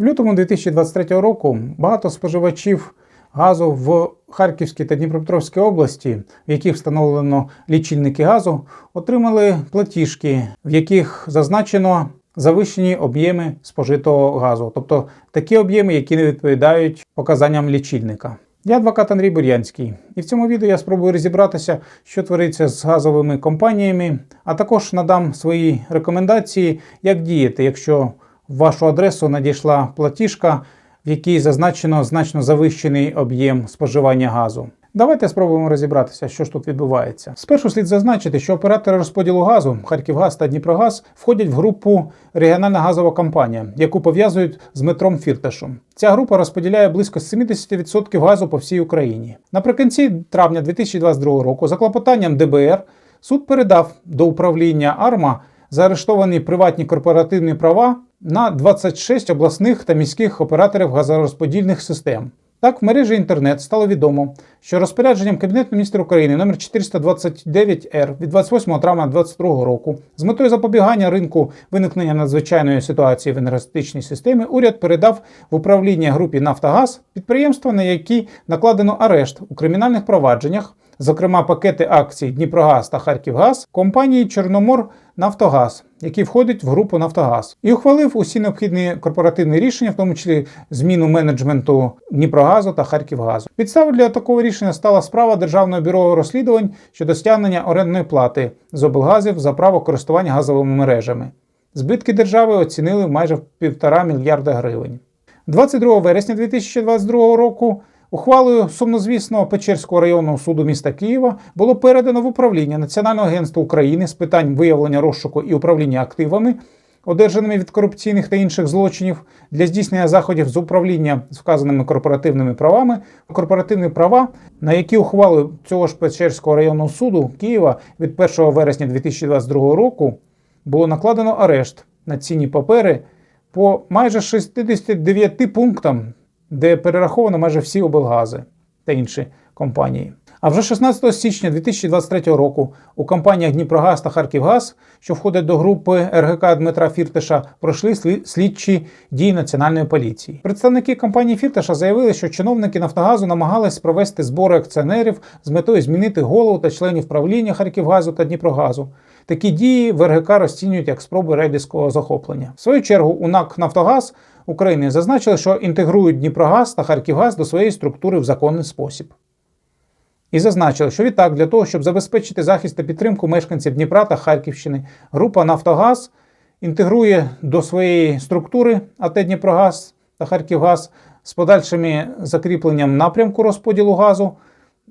В лютому 2023 року багато споживачів газу в Харківській та Дніпропетровській області, в яких встановлено лічильники газу, отримали платіжки, в яких зазначено завищені об'єми спожитого газу, тобто такі об'єми, які не відповідають показанням лічильника. Я адвокат Андрій Бур'янський, і в цьому відео я спробую розібратися, що твориться з газовими компаніями, а також надам свої рекомендації, як діяти, якщо в вашу адресу надійшла платіжка, в якій зазначено значно завищений об'єм споживання газу. Давайте спробуємо розібратися, що ж тут відбувається. Спершу слід зазначити, що оператори розподілу газу Харківгаз та Дніпрогаз входять в групу регіональна газова компанія, яку пов'язують з метром Фірташем. Ця група розподіляє близько 70% газу по всій Україні. Наприкінці травня 2022 року за клопотанням ДБР суд передав до управління АРМА заарештовані приватні корпоративні права на 26 обласних та міських операторів газорозподільних систем. Так, в мережі інтернет стало відомо, що розпорядженням Кабінету міністрів України номер 429 р від 28 травня 2022 року з метою запобігання ринку виникнення надзвичайної ситуації в енергетичній системі уряд передав в управління групі Нафтогаз підприємства, на які накладено арешт у кримінальних провадженнях, зокрема пакети акцій Дніпрогаз та Харківгаз компанії Чорномор Нафтогаз, який входить в групу Нафтогаз, і ухвалив усі необхідні корпоративні рішення, в тому числі зміну менеджменту Дніпрогазу та Харківгазу. Підставою для такого рішення стала справа Державного бюро розслідувань щодо стягнення орендної плати з облгазів за право користування газовими мережами. Збитки держави оцінили майже в півтора мільярда гривень. 22 вересня 2022 року Ухвалою сумнозвісного Печерського районного суду міста Києва було передано в управління Національного агентства України з питань виявлення розшуку і управління активами, одержаними від корупційних та інших злочинів, для здійснення заходів з управління з вказаними корпоративними правами, корпоративні права, на які ухвалою цього ж Печерського районного суду Києва від 1 вересня 2022 року було накладено арешт на цінні папери по майже 69 пунктам де перераховано майже всі облгази та інші компанії. А вже 16 січня 2023 року у компаніях Дніпрогаз та Харківгаз, що входять до групи РГК Дмитра Фіртиша, пройшли слідчі дії національної поліції. Представники компанії Фіртиша заявили, що чиновники Нафтогазу намагались провести збори акціонерів з метою змінити голову та членів правління Харківгазу та Дніпрогазу. Такі дії в РГК розцінюють як спроби рейдерського захоплення. В свою чергу у НАК Нафтогаз України зазначили, що інтегрують Дніпрогаз та Харківгаз до своєї структури в законний спосіб. І зазначили, що відтак, для того, щоб забезпечити захист та підтримку мешканців Дніпра та Харківщини, група Нафтогаз інтегрує до своєї структури АТ Дніпрогаз та Харківгаз з подальшими закріпленням напрямку розподілу газу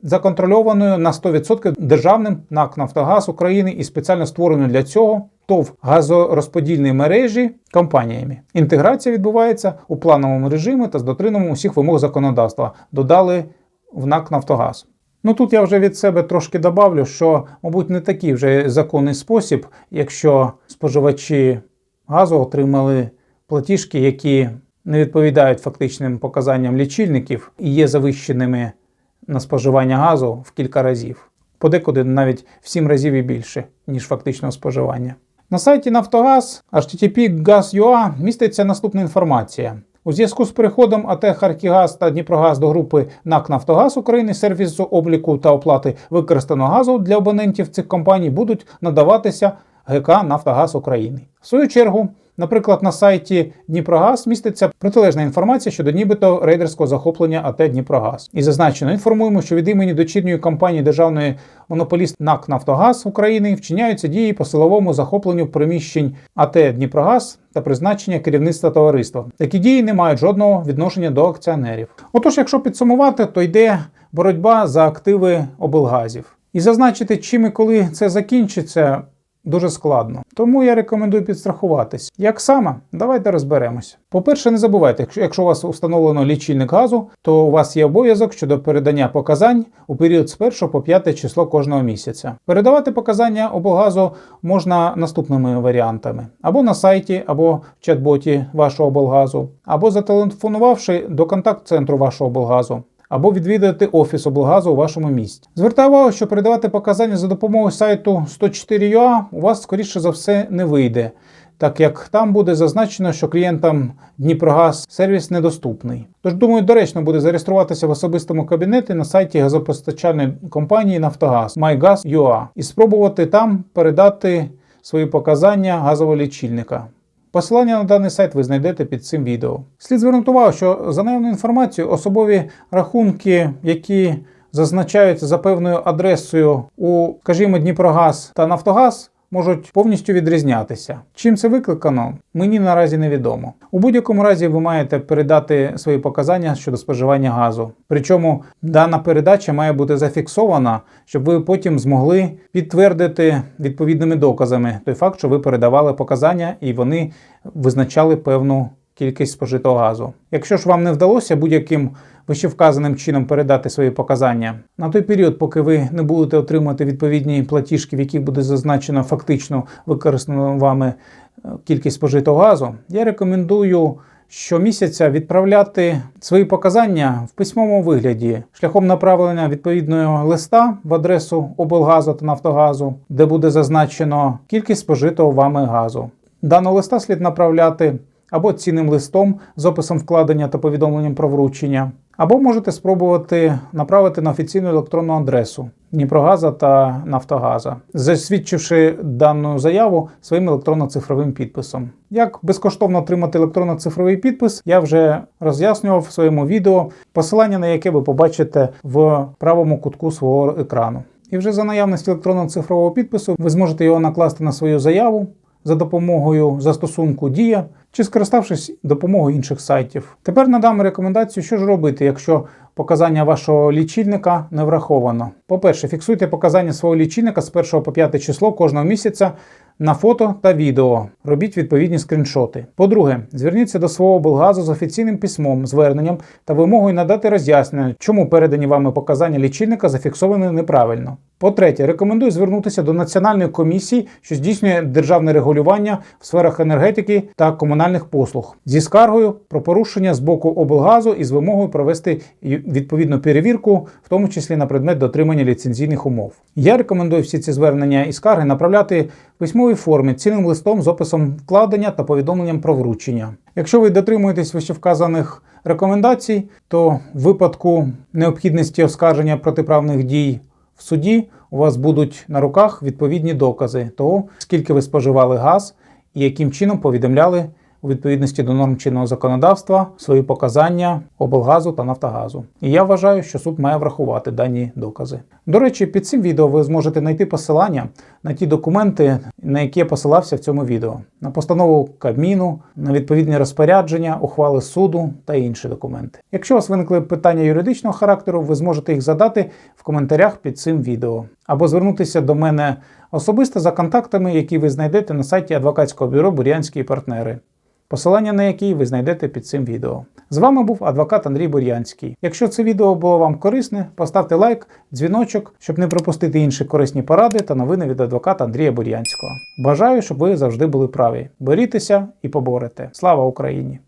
законтрольованою на 100% державним НАК Нафтогаз України і спеціально створеною для цього ТОВ газорозподільної мережі компаніями. Інтеграція відбувається у плановому режимі та з дотриманням усіх вимог законодавства. Додали в НАК Нафтогаз. Ну тут я вже від себе трошки добавлю, що, мабуть, не такий вже законний спосіб, якщо споживачі газу отримали платіжки, які не відповідають фактичним показанням лічильників і є завищеними на споживання газу в кілька разів, подекуди навіть в 7 разів і більше, ніж фактичного споживання. На сайті Нафтогаз http gas.ua міститься наступна інформація. У зв'язку з переходом АТ Харкігаз та Дніпрогаз до групи НАК Нафтогаз України сервісу обліку та оплати використаного газу для абонентів цих компаній будуть надаватися ГК Нафтогаз України. В свою чергу Наприклад, на сайті Дніпрогаз міститься протилежна інформація щодо нібито рейдерського захоплення АТ Дніпрогаз. І зазначено інформуємо, що від імені дочірньої компанії державної монополіст НАК Нафтогаз України вчиняються дії по силовому захопленню приміщень АТ Дніпрогаз та призначення керівництва товариства. Такі дії не мають жодного відношення до акціонерів. Отож, якщо підсумувати, то йде боротьба за активи облгазів. І зазначити, чим і коли це закінчиться дуже складно. Тому я рекомендую підстрахуватись. Як саме, давайте розберемось. По-перше, не забувайте, якщо у вас встановлено лічильник газу, то у вас є обов'язок щодо передання показань у період з 1 по 5 число кожного місяця. Передавати показання облгазу можна наступними варіантами: або на сайті, або в чат-боті вашого облгазу, або зателефонувавши до контакт-центру вашого облгазу або відвідати офіс облгазу у вашому місті. Звертаю увагу, що передавати показання за допомогою сайту 104UA у вас, скоріше за все, не вийде. так як там буде зазначено, що клієнтам Дніпрогаз сервіс недоступний. Тож думаю, доречно буде зареєструватися в особистому кабінеті на сайті газопостачальної компанії Нафтогаз MyGaz.ua і спробувати там передати свої показання газового лічильника. Посилання на даний сайт ви знайдете під цим відео. Слід звернути увагу, що за наявною інформацією особові рахунки, які зазначаються за певною адресою у, скажімо, Дніпрогаз та Нафтогаз, можуть повністю відрізнятися. Чим це викликано, мені наразі невідомо. У будь-якому разі ви маєте передати свої показання щодо споживання газу. Причому дана передача має бути зафіксована, щоб ви потім змогли підтвердити відповідними доказами той факт, що ви передавали показання і вони визначали певну кількість спожитого газу. Якщо ж вам не вдалося будь-яким вищевказаним чином передати свої показання на той період, поки ви не будете отримувати відповідні платіжки, в яких буде зазначено фактично використану вами е, кількість спожитого газу, я рекомендую щомісяця відправляти свої показання в письмовому вигляді шляхом направлення відповідного листа в адресу облгазу та Нафтогазу, де буде зазначено кількість спожитого вами газу. Даного листа слід направляти або цінним листом з описом вкладення та повідомленням про вручення, або можете спробувати направити на офіційну електронну адресу Дніпрогаза та Нафтогаза, засвідчивши дану заяву своїм електронно-цифровим підписом. Як безкоштовно отримати електронно-цифровий підпис, я вже роз'яснював в своєму відео, посилання на яке ви побачите в правому кутку свого екрану. І вже за наявності електронного цифрового підпису ви зможете його накласти на свою заяву за допомогою застосунку Дія чи скориставшись допомогою інших сайтів. Тепер надам рекомендацію, що ж робити, якщо показання вашого лічильника не враховано. По-перше, фіксуйте показання свого лічильника з 1 по 5 число кожного місяця на фото та відео. Робіть відповідні скріншоти. По-друге, зверніться до свого облгазу з офіційним письмом, зверненням та вимогою надати роз'яснення, чому передані вами показання лічильника зафіксовані неправильно. По-третє, рекомендую звернутися до Національної комісії, що здійснює державне регулювання в сферах енергетики та комунальних послуг зі скаргою про порушення з боку облгазу і з вимогою провести відповідну перевірку, в тому числі на предмет дотримання ліцензійних умов. Я рекомендую всі ці звернення і скарги направляти в письмовій формі цінним листом з описом вкладення та повідомленням про вручення. Якщо ви дотримуєтесь вищевказаних рекомендацій, то в випадку необхідності оскарження протиправних дій в суді у вас будуть на руках відповідні докази того, скільки ви споживали газ і яким чином повідомляли у відповідності до норм чинного законодавства свої показання облгазу та Нафтогазу. І я вважаю, що суд має врахувати дані докази. До речі, під цим відео ви зможете знайти посилання на ті документи, на які я посилався в цьому відео, на постанову Кабміну, на відповідні розпорядження, ухвали суду та інші документи. Якщо у вас виникли питання юридичного характеру, ви зможете їх задати в коментарях під цим відео або звернутися до мене особисто за контактами, які ви знайдете на сайті адвокатського бюро Бурянські партнери посилання на який ви знайдете під цим відео. З вами був адвокат Андрій Бур'янський. Якщо це відео було вам корисне, поставте лайк, дзвіночок, щоб не пропустити інші корисні поради та новини від адвоката Андрія Бур'янського. Бажаю, щоб ви завжди були праві. Борітеся і поборете. Слава Україні!